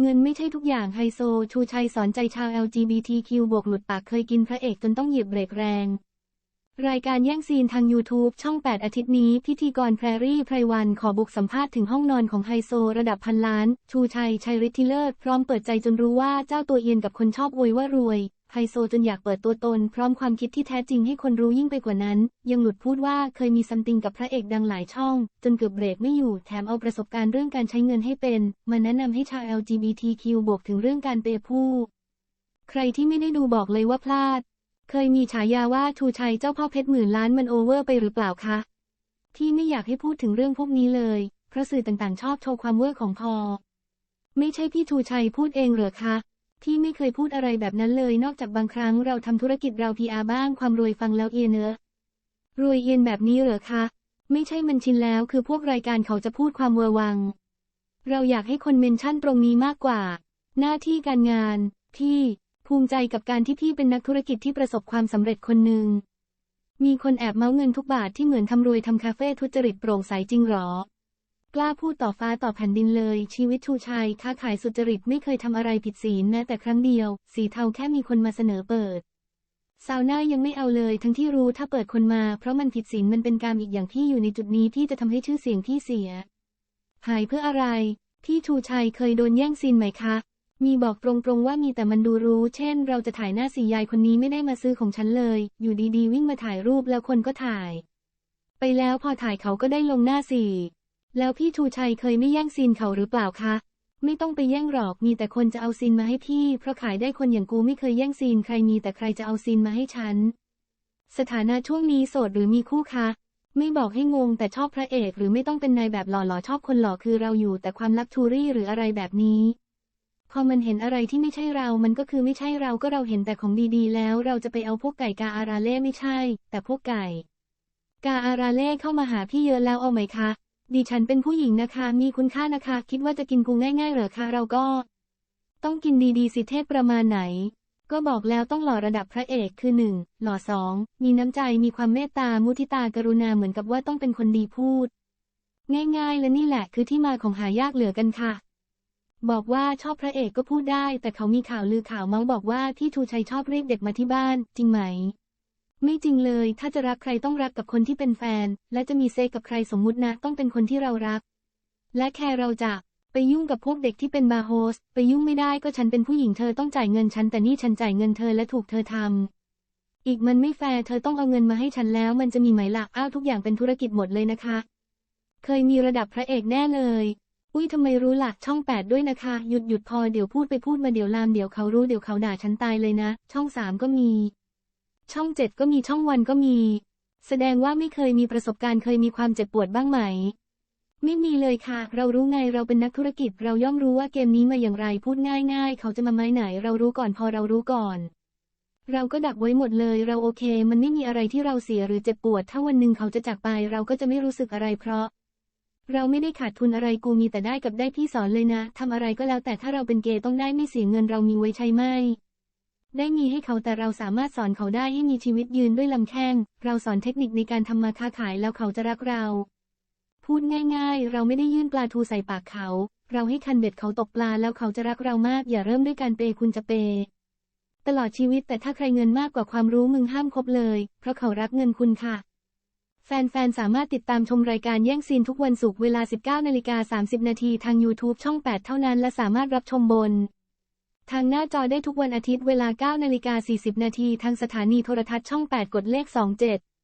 เงินไม่ใช่ทุกอย่างไฮโซ ชูชัยสอนใจชาว LGBTQ บวกหลุดปากเคยกินพระเอกจนต้องเหยียบเบรกแรง รายการแย่งซีนทาง YouTube ช่อง 8 อาทิตย์นี้ พิธีกรแพรรี่ไพรวันขอบุกสัมภาษณ์ถึงห้องนอนของไฮโซระดับพันล้าน ชูชัยชัยฤทธิเลิศพร้อมเปิดใจจนรู้ว่าเจ้าตัวเอียนกับคนชอบอวยว่ารวย ไฮโซจนอยากเปิดตัวตน พร้อมความคิดที่แท้จริงให้คนรู้ยิ่งไปกว่านั้น ยังหลุดพูดว่าเคยมีซัมติงกับพระเอกดังหลายช่อง จนเกือบเบรกไม่อยู่แถมเอาประสบการณ์เรื่องการใช้เงินให้เป็น มาแนะนำให้ชาว LGBTQ บวกถึงเรื่องการเปย์ผู้ ใครที่ไม่ได้ดูบอกเลยว่าพลาด เคยมีฉายาว่าชูชัยเจ้าพ่อเพชรหมื่นล้านมันโอเวอร์ไปหรือเปล่าคะที่ไม่อยากให้พูดถึงเรื่องพวกนี้เลย เพราะสื่อต่างๆ ชอบโชว์ความเวอร์ของพอ ไม่ใช่พี่ชูชัยพูดเองเหรอคะ ที่ไม่เคยพูดอะไรแบบนั้นเลยนอกจากบางครั้งเราทำธุรกิจเราพีอาบ้างความรวยฟังแล้วเอียนเนอะรวยเอียนแบบนี้เหรอคะ ไม่ใช่มันชินแล้วคือพวกรายการเขาจะพูดความเวอร์วัง เราอยากให้คนเมนชั่นตรงนี้มากกว่า หน้าที่การงาน ที่ภูมิใจกับการที่พี่เป็นนักธุรกิจที่ประสบความสำเร็จคนหนึ่งมีคนแอบเมาเงินทุกบาทที่เหมือนทำรวยทำคาเฟ่ทุจริตโปร่งใสจริงหรอ กล้าพูดต่อฟ้าต่อแผ่นดินเลย ชีวิตชูชัยค้าขายสุจริตไม่เคยทำอะไรผิดศีลแม้แต่ครั้งเดียว สีเทาแค่มีคนมาเสนอเปิดซาวน่ายังไม่เอาเลย ทั้งที่รู้ถ้าเปิดคนมา เพราะมันผิดศีลมันเป็นการอีกอย่างที่อยู่ในจุดนี้ที่จะทำให้ชื่อเสียงพี่เสีย หายเพื่ออะไร พี่ชูชัยเคยโดนแย่งซีนไหมคะ มีบอกตรงๆว่ามีแต่มันดูรู้ เช่น เราจะถ่ายหน้าสียายคนนี้ไม่ได้มาซื้อของฉันเลย อยู่ดีๆ วิ่งมาถ่ายรูปแล้วคนก็ถ่าย ไปแล้วพอถ่ายเขาก็ได้ลงหน้าสี่ แล้วพี่ชูชัยเคยไม่แย่งซีนเขาหรือเปล่าคะ ไม่ต้องไปแย่งหรอก มีแต่คนจะเอาซีนมาให้พี่ เพราะขายได้คนอย่างกูไม่เคยแย่งซีนใครมีแต่ใครจะเอาซีนมาให้ฉัน สถานะช่วงนี้โสดหรือมีคู่คะ ไม่บอกให้งงแต่ชอบพระเอก หรือไม่ต้องเป็นนายแบบหล่อๆชอบคนหล่อคือเราอยู่ แต่ความลักทูรี่หรืออะไรแบบนี้ พอมันเห็นอะไรที่ไม่ใช่เรา มันก็คือไม่ใช่เราก็เราเห็นแต่ของดีๆ แล้ว เราจะไปเอาพวกไก่กาอาราเล่ไม่ใช่ แต่พวกไก่ กาอาราเล่เข้ามาหาพี่เยอะแล้วเอาไหมคะ ดิฉันเป็นผู้หญิงนะคะ มีคุณค่านะคะ คิดว่าจะกินกูง่ายๆเหรอคะเราก็ ต้องกินดีๆสิเทพประมาณไหน ก็บอกแล้วต้องหล่อระดับพระเอกคือหนึ่งหล่อสองมีน้ำใจมีความเมตตามุทิตากรุณาเหมือนกับว่าต้องเป็นคนดีพูด ง่ายๆ และนี่แหละคือที่มาของหายากเหลือกันค่ะ บอกว่าชอบพระเอกก็พูดได้ แต่เขามีข่าวลือข่าวเมาส์บอกว่าที่ทูชัยชอบเรียกเด็กมาที่บ้าน จริงไหม ไม่จริงเลย ถ้าจะรักใครต้องรักกับคนที่เป็นแฟน และจะมีเซ็กกับใครสมมุตินะ ต้องเป็นคนที่เรารัก และแค่เราจะไปยุ่งกับพวกเด็กที่เป็นบาร์โฮส ไปยุ่งไม่ได้ก็ฉันเป็นผู้หญิงเธอต้องจ่ายเงินฉันแต่นี่ฉันจ่ายเงินเธอและถูกเธอทำอีกมันไม่แฟร์เธอต้องเอาเงินมาให้ฉันแล้ว มันจะมีไหมล่ะอ้าวทุกอย่างเป็นธุรกิจหมดเลยนะคะ เคยมีระดับพระเอกแน่เลย อุ้ยทำไมรู้หลักช่องแปดด้วยนะคะ หยุดหยุดพอเดี๋ยวพูดไปพูดมาเดี๋ยวลามเดี๋ยวเขารู้เดี๋ยวเขาด่าฉันตายเลยนะ ช่องสามก็มี ช่องเจ็ดก็มีช่องวันก็มี แสดงว่าไม่เคยมีประสบการณ์เคยมีความเจ็บปวดบ้างไหม ไม่มีเลยค่ะ เรารู้ไงเราเป็นนักธุรกิจ เราย่อมรู้ว่าเกมนี้มาอย่างไรพูดง่าย ๆ เขาจะมาไม้ไหน เรารู้ก่อนพอเรารู้ก่อน เราก็ดักไว้หมดเลย เราโอเค มันไม่มีอะไรที่เราเสียหรือเจ็บปวด ถ้าวันหนึ่งเขาจะจากไป เราก็จะไม่รู้สึกอะไรเพราะเราไม่ได้ขาดทุนอะไรกูมีแต่ได้กับได้พี่สอนเลยนะ ทำอะไรก็แล้วแต่ถ้าเราเป็นเกย์ต้องได้ไม่เสียเงินเรามีไว้ใช้ไหม ได้มีให้เขาแต่เราสามารถสอนเขาได้ให้มีชีวิตยืนด้วยลำแข้ง เราสอนเทคนิคในการทำมาค้าขายแล้วเขาจะรักเรา พูดง่ายๆ เราไม่ได้ยื่นปลาทูใส่ปากเขา เราให้คันเบ็ดเขาตกปลาแล้วเขาจะรักเรามาก อย่าเริ่มด้วยการเปย์คุณจะเปย์ตลอดชีวิตแต่ถ้าใครเงินมากกว่าความรู้มึงห้ามคบเลย เพราะเขารักเงินคุณค่ะ แฟนๆ สามารถติดตามชมรายการแย่งซีนทุกวันศุกร์เวลา 19นาฬิกา30นาทีทาง YouTube ช่อง 8 เท่านั้นและสามารถรับชมบน ทางหน้าจอได้ทุกวันอาทิตย์เวลา 9 นาฬิกา 40 นาที ทางสถานีโทรทัศน์ช่อง 8 กดเลข 27